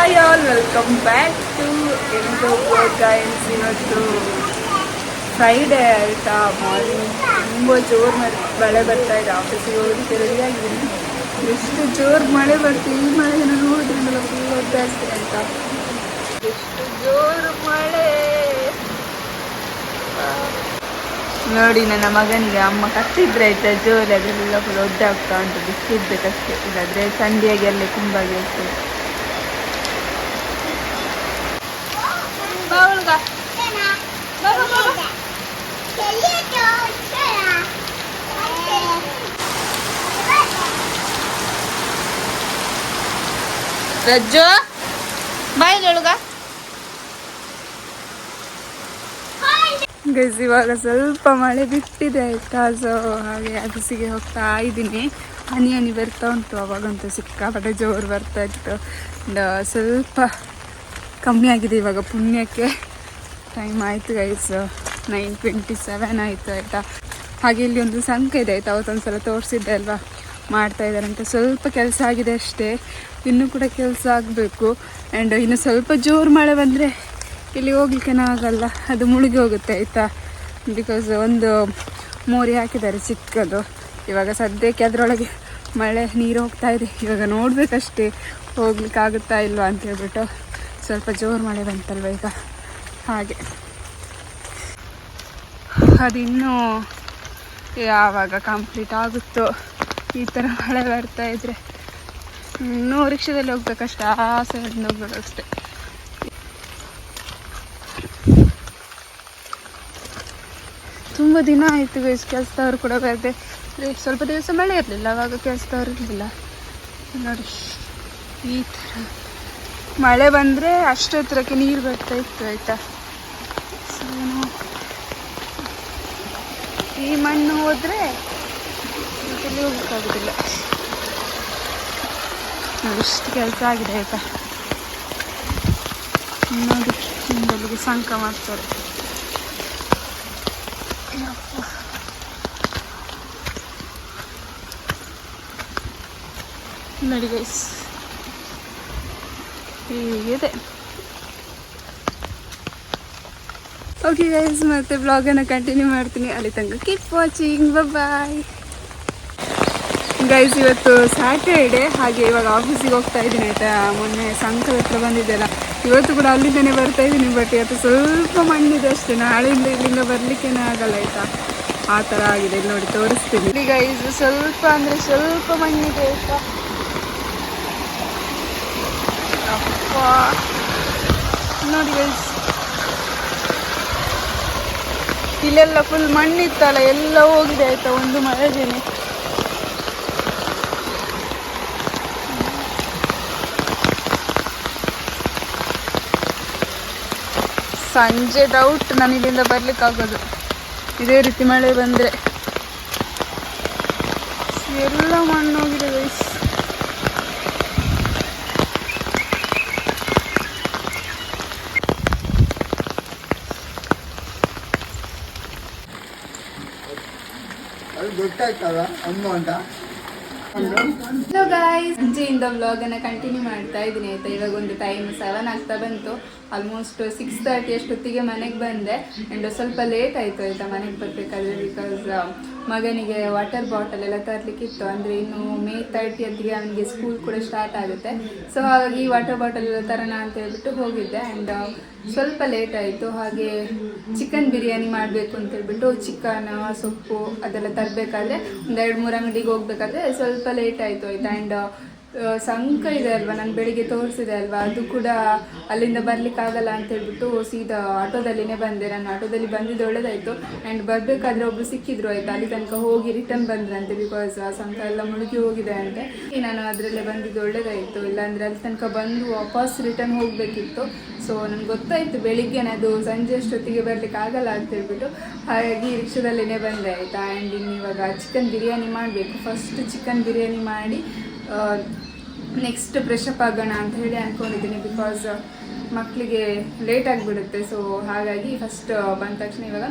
Hi all welcome back to ಎಂಟು gains ಇವತ್ತು Friday ಆಯಿತಾ? ಮಾರ್ನಿಂಗ್ ತುಂಬ ಜೋರು ಮಳೆ ಬರ್ತಾ ಇದೆ. ಆಫೀಸಿಗೆ ಹೋಗೋದಕ್ಕೆ ರೆಡಿಯಾಗಿದ್ದೀನಿ ಎಷ್ಟು ಜೋರು ಮಳೆ ಬರ್ತೀವಿ ಈ ಮಳೆನ ನೋಡಿದ್ರಿಂದ ಫುಲ್ ಒದ್ದಾಡ್ತೀನಿ ಅಂತ. ಎಷ್ಟು ಜೋರು ಮಳೆ. ನೋಡಿ, ನನ್ನ ಮಗನಿಗೆ ಅಮ್ಮ ಕತ್ತಿದ್ರೆ ಆಯ್ತಾ? ಜೋರು ಅದರೆಲ್ಲ ಫುಲ್ ಒದ್ದಾಗ್ತಾ ಉಂಟು. ಬಿಸಿಡ್ಬೇಕಷ್ಟೇ ಇಲ್ಲಾದ್ರೆ ಸಂಡಿಯಾಗಿ ಅಲ್ಲೇ ತುಂಬಾಗಿ ಹೋಗ್ತದೆ ಬಾ ಒಳಗ. ಬಾ, ಬಾ, ಬಾ, ಬಾ. ರಜ್ಜು ಬಾಯ್ ಒಳಗ. ಗೈಸ್ ಇವಾಗ ಸ್ವಲ್ಪ ಮಳೆ ಬಿಟ್ಟಿದೆ ಆಯ್ತಾ? ಸೊ ಹಾಗೆ ಸಿಗೆ ಹೋಗ್ತಾ ಇದ್ದೀನಿ. ಹನಿ ಹನಿ ಬರ್ತಾ ಉಂಟು ಅವಾಗಂತೂ ಸಿಕ್ಕಾಪಟ್ಟೆ ಜೋರು ಬರ್ತಾ ಇತ್ತು. And, ಸ್ವಲ್ಪ ಕಮ್ಮಿ ಆಗಿದೆ ಇವಾಗ ಪುಣ್ಯಕ್ಕೆ. ಟೈಮ್ ಆಯಿತು ಗೈಸ್ ನೈನ್ ಟ್ವೆಂಟಿ ಸೆವೆನ್ ಆಯಿತು ಆಯಿತಾ? ಹಾಗೆ ಇಲ್ಲಿ ಒಂದು ಸಂಖ್ಯೆ ಇದೆ ಆಯಿತಾ? ಅವತ್ತೊಂದು ಸಲ ತೋರಿಸಿದ್ದೆ ಅಲ್ವಾ? ಮಾಡ್ತಾ ಇದ್ದಾರೆ ಅಂತ. ಸ್ವಲ್ಪ ಕೆಲಸ ಆಗಿದೆ ಅಷ್ಟೇ. ಇನ್ನೂ ಕೂಡ ಕೆಲಸ ಆಗಬೇಕು. ಆ್ಯಂಡ್ ಇನ್ನು ಸ್ವಲ್ಪ ಜೋರು ಮಳೆ ಬಂದರೆ ಇಲ್ಲಿ ಹೋಗ್ಲಿಕ್ಕೆ ಆಗಲ್ಲ. ಅದು ಮುಳುಗಿ ಹೋಗುತ್ತೆ ಆಯಿತಾ? ಬಿಕಾಸ್ ಒಂದು ಮೋರಿ ಹಾಕಿದ್ದಾರೆ ಚಿಕ್ಕದು. ಇವಾಗ ಸದ್ಯಕ್ಕೆ ಅದರೊಳಗೆ ಮಳೆ ನೀರು ಹೋಗ್ತಾ ಇದೆ. ಇವಾಗ ನೋಡಬೇಕಷ್ಟೇ. ಹೋಗ್ಲಿಕ್ಕೆ ಆಗುತ್ತಾ ಇಲ್ವಾ ಅಂತ ಹೇಳ್ಬಿಟ್ಟು. ಸ್ವಲ್ಪ ಜೋರು ಮಳೆ ಬಂತಲ್ವ ಈಗ? ಹಾಗೆ. ಅದಿನ್ನೂ ಯಾವಾಗ ಕಂಪ್ಲೀಟ್ ಆಗುತ್ತೋ ಈ ಥರ ಮಳೆ ಬರ್ತಾ ಇದ್ರೆ ಇನ್ನೂ ರಿಕ್ಷಾದಲ್ಲಿ ಹೋಗ್ಬೇಕಷ್ಟೇ, ಆಸೆ ಹೋಗ್ಬೇಕಷ್ಟೇ. ತುಂಬ ದಿನ ಆಯಿತು ಗೈಸ್ ಕೆಲಸದವ್ರು ಕೂಡ ಬರದೆ. ಸ್ವಲ್ಪ ದಿವಸ ಮಳೆ ಇರಲಿಲ್ಲ, ಅವಾಗ ಕೆಲಸದವ್ರು ಇರಲಿಲ್ಲ. ನೋಡಿ, ಈ ಥರ ಮಳೆ ಬಂದರೆ ಅಷ್ಟೊತ್ತರಕ್ಕೆ ನೀರು ಬರ್ತಾ ಇತ್ತು, ಆಯಿತಾ? ಈ ಮಣ್ಣು ಹೋದರೆ ನೋಡಿ ಇಷ್ಟು ಕೆಲಸ ಆಗಿದೆ, ಆಯಿತಾ? ನೋಡಿ ನಿಮ್ಮಲ್ಲಿಗೆ ಸಂಕ ಮಾಡ್ತಾರೆ. ಯಪ್ಪ. ನೋಡಿ ಗೈಸ್ ಹೀಗಿದೆ ಓಕೆ ಗೈಸ್ ಮತ್ತೆ ಬ್ಲಾಗನ್ನು ಕಂಟಿನ್ಯೂ ಮಾಡ್ತೀನಿ. ಅಲ್ಲಿ ತನಕ ಕೀಪ್ ವಾಚಿಂಗ್ ಬಾಯ್ ಗೈಸ್ ಇವತ್ತು ಸ್ಯಾಟರ್ಡೆ ಹಾಗೆ ಇವಾಗ ಆಫೀಸಿಗೆ ಹೋಗ್ತಾ ಇದ್ದೀನಿ, ಆಯಿತಾ? ಮೊನ್ನೆ ಸಂಕದ ಹತ್ರ ಬಂದಿದ್ದೆಲ್ಲ. ಇವತ್ತು ಕೂಡ ಅಲ್ಲಿಂದನೇ ಬರ್ತಾ ಇದ್ದೀನಿ ಬಟ್ ಇವತ್ತು ಸ್ವಲ್ಪ ಮಣ್ಣಿದೆ ಅಷ್ಟೇ. ನಾಳೆಯಿಂದ ಇಲ್ಲಿಂದ ಬರಲಿಕ್ಕೇನೆ ಆಗಲ್ಲ, ಆಯಿತಾ? ಆ ಥರ ಆಗಿದೆ. ನೋಡಿ, ತೋರಿಸ್ತೀನಿ. ಗೈಸ್ ಸ್ವಲ್ಪ ಅಂದರೆ ಸ್ವಲ್ಪ ಮಣ್ಣಿದೆ, ಆಯಿತಾ? ನೋಡಿ ಗೈಸ್ ಇಲ್ಲೆಲ್ಲ ಫುಲ್ ಮಣ್ಣಿತ್ತಲ್ಲ, ಎಲ್ಲ ಹೋಗಿದೆ ಆಯ್ತಾ ಒಂದು ಮಳೆಗೇನೆ ಸಂಜೆ ಡೌಟ್ ನಾನು ಇಲ್ಲಿಂದ ಬರ್ಲಿಕ್ಕೆ ಆಗೋದು. ಇದೇ ರೀತಿ ಮಳೆ ಬಂದ್ರೆ. ಎಲ್ಲ ಮಣ್ಣು ಹೋಗಿದೆ ಗೈಸ್ ಅದು ಗೊತ್ತಾಯ್ತಲ್ಲ ಅಮೌಂಟ ಹಲೋ ಗಾಯ್ಸ್ ಸಂಜೆಯಿಂದ ವ್ಲಾಗನ್ನು ಕಂಟಿನ್ಯೂ ಮಾಡ್ತಾ ಇದ್ದೀನಿ, ಆಯಿತಾ? ಇವಾಗ ಒಂದು ಟೈಮ್ ಸೆವೆನ್ ಆಗ್ತಾ ಬಂತು. ಆಲ್ಮೋಸ್ಟ್ ಸಿಕ್ಸ್ ತರ್ಟಿ ಅಷ್ಟೊತ್ತಿಗೆ ಮನೆಗೆ ಬಂದೆ. ಆ್ಯಂಡ್ ಸ್ವಲ್ಪ ಲೇಟ್ ಆಯಿತು, ಆಯಿತಾ? ಮನೆಗೆ ಬರಬೇಕಾದ್ರೆ ಬಿಕಾಸ್ ಮಗನಿಗೆ ವಾಟರ್ ಬಾಟಲ್ ಎಲ್ಲ ತರಲಿಕ್ಕಿತ್ತು. ಅಂದರೆ ಇನ್ನು ಮೇ ತರ್ಟಿ ಅಂತಿಗೆ ಅವನಿಗೆ ಸ್ಕೂಲ್ ಕೂಡ ಸ್ಟಾರ್ಟ್ ಆಗುತ್ತೆ. ಸೊ ಹಾಗಾಗಿ ವಾಟರ್ ಬಾಟಲ್ ಎಲ್ಲ ತರೋಣ ಅಂತ ಹೇಳ್ಬಿಟ್ಟು ಹೋಗಿದ್ದೆ. ಆ್ಯಂಡ್ ಸ್ವಲ್ಪ ಲೇಟ್ ಆಯಿತು. ಹಾಗೆ ಚಿಕನ್ ಬಿರಿಯಾನಿ ಮಾಡಬೇಕು ಅಂತ ಹೇಳ್ಬಿಟ್ಟು, ಚಿಕನ್, ಸೊಪ್ಪು ಅದೆಲ್ಲ ತರಬೇಕಾದ್ರೆ ಒಂದು ಎರಡು ಮೂರು ಅಂಗಡಿಗೆ ಹೋಗ್ಬೇಕಾದ್ರೆ ಸ್ವಲ್ಪ ಲೇಟ್ ಆಯ್ತು ಆಯ್ತಾ? ಆ್ಯಂಡ್ ಸಂಕ ಇದೆ ಅಲ್ವಾ? ನಾನು ಬೆಳಿಗ್ಗೆ ತೋರಿಸಿದೆ ಅಲ್ವಾ? ಅದು ಕೂಡ ಅಲ್ಲಿಂದ ಬರ್ಲಿಕ್ಕೆ ಆಗಲ್ಲ ಅಂತ ಹೇಳ್ಬಿಟ್ಟು ಸೀದಾ ಆಟೋದಲ್ಲಿನೇ ಬಂದೆ. ನಾನು ಆಟೋದಲ್ಲಿ ಬಂದಿದ್ದು ಒಳ್ಳೇದಾಯಿತು. ಆ್ಯಂಡ್ ಬರಬೇಕಾದ್ರೆ ಒಬ್ರು ಸಿಕ್ಕಿದ್ರು, ಆಯ್ತಾ? ಅಲ್ಲಿ ತನಕ ಹೋಗಿ ರಿಟರ್ನ್ ಬಂದ್ರಂತೆ ಬಿಕಾಸ್ ಆ ಸಂಕ ಎಲ್ಲ ಮುಳುಗಿ ಹೋಗಿದೆ ಅಂತೆ. ನಾನು ಅದರಲ್ಲೇ ಬಂದಿದ್ದು ಒಳ್ಳೇದಾಯಿತು. ಇಲ್ಲಾಂದರೆ ಅಲ್ಲಿ ತನಕ ಬಂದು ವಾಪಸ್ ರಿಟರ್ನ್ ಹೋಗಬೇಕಿತ್ತು. ಸೊ ನನಗೆ ಗೊತ್ತಾಯಿತು ಬೆಳಿಗ್ಗೆನೇ ಅದು ಸಂಜೆ ಅಷ್ಟೊತ್ತಿಗೆ ಬರ್ಲಿಕ್ಕೆ ಆಗಲ್ಲ ಅಂತ ಹೇಳ್ಬಿಟ್ಟು ಹಾಗಾಗಿ ರಿಕ್ಷಾದಲ್ಲಿನೇ ಬಂದೆ, ಆಯಿತಾ? ಆ್ಯಂಡ್ ಇನ್ನು ಇವಾಗ ಚಿಕನ್ ಬಿರಿಯಾನಿ ಮಾಡಬೇಕು. ಫಸ್ಟ್ ಚಿಕನ್ ಬಿರಿಯಾನಿ ಮಾಡಿ ನೆಕ್ಸ್ಟ್ ಫ್ರೆಶಪ್ ಆಗೋಣ ಅಂತ ಹೇಳಿ ಅಂದ್ಕೊಂಡಿದ್ದೀನಿ ಬಿಕಾಸ್ ಮಕ್ಕಳಿಗೆ ಲೇಟ್ ಆಗಿಬಿಡುತ್ತೆ. ಸೊ ಹಾಗಾಗಿ ಫಸ್ಟ್ ಬಂದ ತಕ್ಷಣ ಇವಾಗ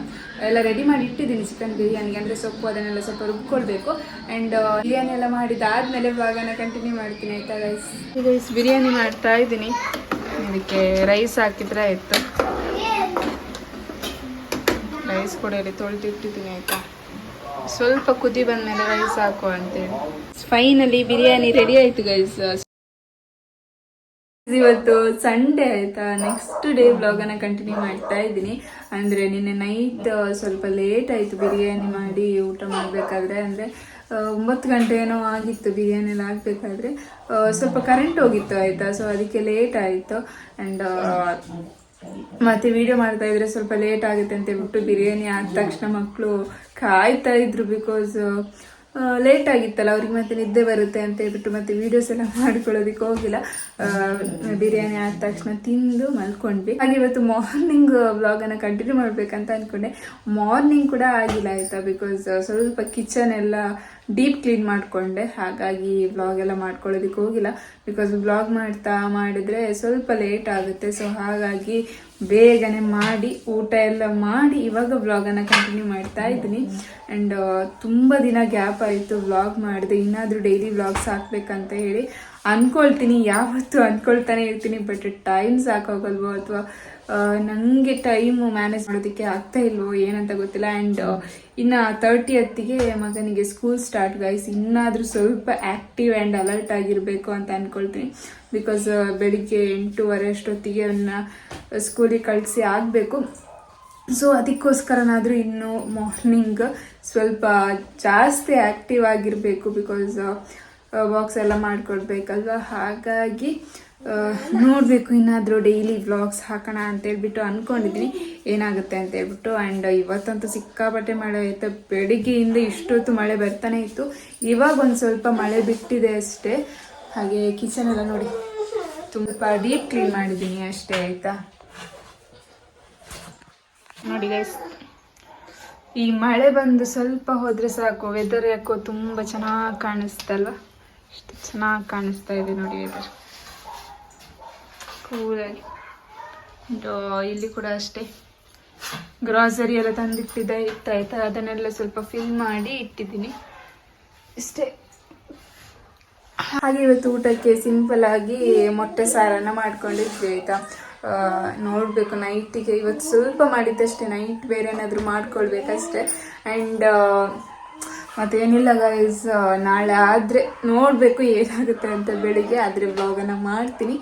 ಎಲ್ಲ ರೆಡಿ ಮಾಡಿ ಇಟ್ಟಿದ್ದೀನಿ ಚಿಕನ್ ಬಿರಿಯಾನಿಗೆ. ಅಂದರೆ ಸೊಪ್ಪು, ಅದನ್ನೆಲ್ಲ ಸ್ವಲ್ಪ ರುಬ್ಕೊಳ್ಬೇಕು. ಆ್ಯಂಡ್ ಬಿರಿಯಾನಿ ಎಲ್ಲ ಮಾಡಿದ್ದಾದಮೇಲೆ ಇವಾಗನ ಕಂಟಿನ್ಯೂ ಮಾಡ್ತೀನಿ. ಆಯಿತಾ ರೈಸ್ ರೈಸ್ ಬಿರಿಯಾನಿ ಮಾಡ್ತಾ ಇದ್ದೀನಿ. ಇದಕ್ಕೆ ರೈಸ್ ಹಾಕಿದ್ರೆ ಆಯಿತು. ರೈಸ್ ಕೂಡ ಇಲ್ಲಿ ತೊಳೆದಿಟ್ಟಿದ್ದೀನಿ, ಆಯಿತಾ? ಸ್ವಲ್ಪ ಕುದಿ ಬಂದಮೇಲೆ ರೈಸ್ ಹಾಕು ಅಂತೇಳಿ ಫೈನಲಿ ಬಿರಿಯಾನಿ ರೆಡಿ ಆಯ್ತು ಗೈಸ್ ಇವತ್ತು ಸಂಡೇ ಆಯ್ತಾ? ನೆಕ್ಸ್ಟ್ ಡೇ ಬ್ಲಾಗನ್ನು ಕಂಟಿನ್ಯೂ ಮಾಡ್ತಾ ಇದ್ದೀನಿ. ಅಂದರೆ ನಿನ್ನೆ ನೈಟ್ ಸ್ವಲ್ಪ ಲೇಟ್ ಆಯಿತು ಬಿರಿಯಾನಿ ಮಾಡಿ ಊಟ ಮಾಡಬೇಕಾದ್ರೆ. ಅಂದರೆ ಒಂಬತ್ತು ಗಂಟೆ ಏನೋ ಆಗಿತ್ತು ಬಿರಿಯಾನಿ ಎಲ್ಲ ಆಗಬೇಕಾದ್ರೆ. ಸ್ವಲ್ಪ ಕರೆಂಟ್ ಹೋಗಿತ್ತು ಆಯಿತಾ? ಸೊ ಅದಕ್ಕೆ ಲೇಟ್ ಆಯಿತು. ಆ್ಯಂಡ್ ಮತ್ತೆ ವಿಡಿಯೋ ಮಾಡ್ತಾ ಇದ್ರೆ ಸ್ವಲ್ಪ ಲೇಟ್ ಆಗುತ್ತೆ ಅಂತ ಹೇಳ್ಬಿಟ್ಟು ಬಿರಿಯಾನಿ ಆದ ತಕ್ಷಣ ಮಕ್ಕಳು ಕಾಯ್ತಾ ಇದ್ರು ಬಿಕಾಸ್ ಲೇಟ್ ಆಗಿತ್ತಲ್ಲ, ಅವ್ರಿಗೆ ಮತ್ತೆ ನಿದ್ದೆ ಬರುತ್ತೆ ಅಂತ ಹೇಳ್ಬಿಟ್ಟು ಮತ್ತೆ ವಿಡಿಯೋಸ್ ಎಲ್ಲ ಮಾಡ್ಕೊಳ್ಳೋದಕ್ಕೆ ಹೋಗಿಲ್ಲ. ಬಿರಿಯಾನಿ ಆದ ತಕ್ಷಣ ತಿಂದು ಮಲ್ಕೊಂಡ್ವಿ. ಹಾಗೆ ಇವತ್ತು ಮಾರ್ನಿಂಗ್ ವ್ಲಾಗನ್ನು ಕಂಟಿನ್ಯೂ ಮಾಡಬೇಕಂತ ಅನ್ಕೊಂಡೆ. ಮಾರ್ನಿಂಗ್ ಕೂಡ ಆಗಿಲ್ಲ ಆಯಿತಾ ಬಿಕಾಸ್ ಸ್ವಲ್ಪ ಕಿಚನ್ ಎಲ್ಲ ಡೀಪ್ ಕ್ಲೀನ್ ಮಾಡಿಕೊಂಡೆ. ಹಾಗಾಗಿ ವ್ಲಾಗ್ ಎಲ್ಲ ಮಾಡ್ಕೊಳ್ಳೋದಕ್ಕೆ ಹೋಗಿಲ್ಲ. ಬಿಕಾಸ್ ವ್ಲಾಗ್ ಮಾಡ್ತಾ ಮಾಡಿದ್ರೆ ಸ್ವಲ್ಪ ಲೇಟ್ ಆಗುತ್ತೆ. ಸೊ ಹಾಗಾಗಿ ಬೇಗನೆ ಮಾಡಿ, ಊಟ ಎಲ್ಲ ಮಾಡಿ ಇವಾಗ ವ್ಲಾಗನ್ನು ಕಂಟಿನ್ಯೂ ಮಾಡ್ತಾ ಇದ್ದೀನಿ. ಆ್ಯಂಡ್ ತುಂಬ ದಿನ ಗ್ಯಾಪ್ ಆಯಿತು ವ್ಲಾಗ್ ಮಾಡಿದೆ. ಇನ್ನಾದರೂ ಡೈಲಿ ವ್ಲಾಗ್ಸ್ ಹಾಕ್ಬೇಕಂತ ಹೇಳಿ. ಅನ್ಕೊಳ್ತೀನಿ, ಯಾವತ್ತೂ ಅನ್ಕೊಳ್ತಾನೆ ಇರ್ತೀನಿ ಬಟ್ ಟೈಮ್ ಸಾಕಾಗಲ್ವೋ ಅಥವಾ ನನಗೆ ಟೈಮು ಮ್ಯಾನೇಜ್ ಮಾಡೋದಕ್ಕೆ ಆಗ್ತಾ ಇಲ್ವೋ ಏನಂತ ಗೊತ್ತಿಲ್ಲ. ಆ್ಯಂಡ್ ಇನ್ನು ತರ್ಟಿ ಹತ್ತಿಗೆ ಮಗನಿಗೆ ಸ್ಕೂಲ್ ಸ್ಟಾರ್ಟ್ ಗೈಸ್ ಇನ್ನಾದರೂ ಸ್ವಲ್ಪ ಆ್ಯಕ್ಟಿವ್ ಆ್ಯಂಡ್ ಅಲರ್ಟ್ ಆಗಿರಬೇಕು ಅಂತ ಅಂದ್ಕೊಳ್ತೀನಿ ಬಿಕಾಸ್ ಬೆಳಿಗ್ಗೆ ಎಂಟೂವರೆ ಅಷ್ಟೊತ್ತಿಗೆ ಅವನ್ನ ಸ್ಕೂಲಿಗೆ ಕಳಿಸಿ ಆಗಬೇಕು. ಸೊ ಅದಕ್ಕೋಸ್ಕರನಾದರೂ ಇನ್ನು ಮಾರ್ನಿಂಗ್ ಸ್ವಲ್ಪ ಜಾಸ್ತಿ ಆ್ಯಕ್ಟಿವ್ ಆಗಿರಬೇಕು ಬಿಕಾಸ್ ವಾಕ್ಸ್ ಎಲ್ಲ ಮಾಡಿಕೊಡ್ಬೇಕಲ್ವ? ಹಾಗಾಗಿ ನೋಡಬೇಕು ಇನ್ನಾದರೂ ಡೈಲಿ ವ್ಲಾಗ್ಸ್ ಹಾಕೋಣ ಅಂತೇಳ್ಬಿಟ್ಟು ಅಂದ್ಕೊಂಡಿದ್ವಿ ಏನಾಗುತ್ತೆ ಅಂತ ಹೇಳ್ಬಿಟ್ಟು ಆ್ಯಂಡ್ ಇವತ್ತಂತೂ ಸಿಕ್ಕಾಪಟ್ಟೆ ಮಳೆ ಆಯಿತು. ಬೆಳಿಗ್ಗೆಯಿಂದ ಇಷ್ಟೊತ್ತು ಮಳೆ ಬರ್ತಾನೆ ಇತ್ತು. ಇವಾಗ ಒಂದು ಸ್ವಲ್ಪ ಮಳೆ ಬಿಟ್ಟಿದೆ ಅಷ್ಟೇ. ಹಾಗೆ ಕಿಚನ್ ಎಲ್ಲ ನೋಡಿ. ತುಂಬ ಡೀಪ್ ಕ್ಲೀನ್ ಮಾಡಿದ್ದೀನಿ ಅಷ್ಟೇ, ಆಯಿತಾ? ನೋಡಿ ಗೈಸ್ ಈ ಮಳೆ ಬಂದು ಸ್ವಲ್ಪ ಹೋದರೆ ಸಾಕು. ವೆದರ್ ಯಾಕೋ ತುಂಬ ಚೆನ್ನಾಗಿ ಕಾಣಿಸ್ತಲ್ವ? ಎಷ್ಟು ಚೆನ್ನಾಗಿ ಕಾಣಿಸ್ತಾ ಇದೆ ನೋಡಿ ವೆದರ್ ಕೂಲಾಗಿ ಇಲ್ಲಿ ಕೂಡ ಅಷ್ಟೇ. ಗ್ರಾಸರಿ ಎಲ್ಲ ತಂದಿಟ್ಟಿದ್ದೆ ಇತ್ತಾಯ್ತಾ ಅದನ್ನೆಲ್ಲ ಸ್ವಲ್ಪ ಫಿಲ್ ಮಾಡಿ ಇಟ್ಟಿದ್ದೀನಿ. ಇಷ್ಟೇ. ಹಾಗೆ ಇವತ್ತು ಊಟಕ್ಕೆ ಸಿಂಪಲ್ ಆಗಿ ಮೊಟ್ಟೆ ಸಾರನ್ನ ಮಾಡ್ಕೊಂಡಿದ್ವಿ, ಆಯ್ತಾ? ನೋಡಬೇಕು ನೋಡ್ಬೇಕು ನೈಟಿಗೆ ಇವತ್ತು ಸ್ವಲ್ಪ ಮಾಡಿದ್ದಷ್ಟೇ ನೈಟ್ ಬೇರೆ ಏನಾದರೂ ಮಾಡ್ಕೊಳ್ಬೇಕಷ್ಟೆ. ಆ್ಯಂಡ್ ಮತ್ತೇನಿಲ್ಲ ಗೈಸ್ ನಾಳೆ ಆದರೆ ನೋಡಬೇಕು ಏನಾಗುತ್ತೆ ಅಂತ ಬೆಳಿಗ್ಗೆ. ಆದರೆ ವ್ಲಾಗನ್ನು ಮಾಡ್ತೀನಿ.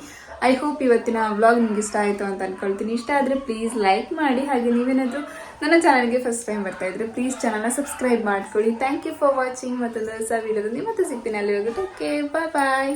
ಐ ಹೋಪ್ ಇವತ್ತಿನ ವ್ಲಾಗ್ ನಿಮ್ಗೆ ಇಷ್ಟ ಆಯಿತು ಅಂತ ಅನ್ಕೊಳ್ತೀನಿ. ಇಷ್ಟ ಆದರೆ ಪ್ಲೀಸ್ ಲೈಕ್ ಮಾಡಿ. ಹಾಗೆ ನೀವೇನಾದರೂ ನನ್ನ ಚಾನಲ್ಗೆ ಫಸ್ಟ್ ಟೈಮ್ ಬರ್ತಾ ಇದ್ರೆ ಪ್ಲೀಸ್ ಚಾನಲ್ನ ಸಬ್ಸ್ಕ್ರೈಬ್ ಮಾಡ್ಕೊಳ್ಳಿ. ಥ್ಯಾಂಕ್ ಯು ಫಾರ್ ವಾಚಿಂಗ್ ಮತ್ತೊಂದು ಹೊಸ ವೀಡಿಯೋದಲ್ಲಿ ಮತ್ತೆ ಸಿಗ್ತೀನಿ. ಅಲ್ಲಿ ಹೋಗುತ್ತೆ ಓಕೆ ಬಾಯ್ ಬಾಯ್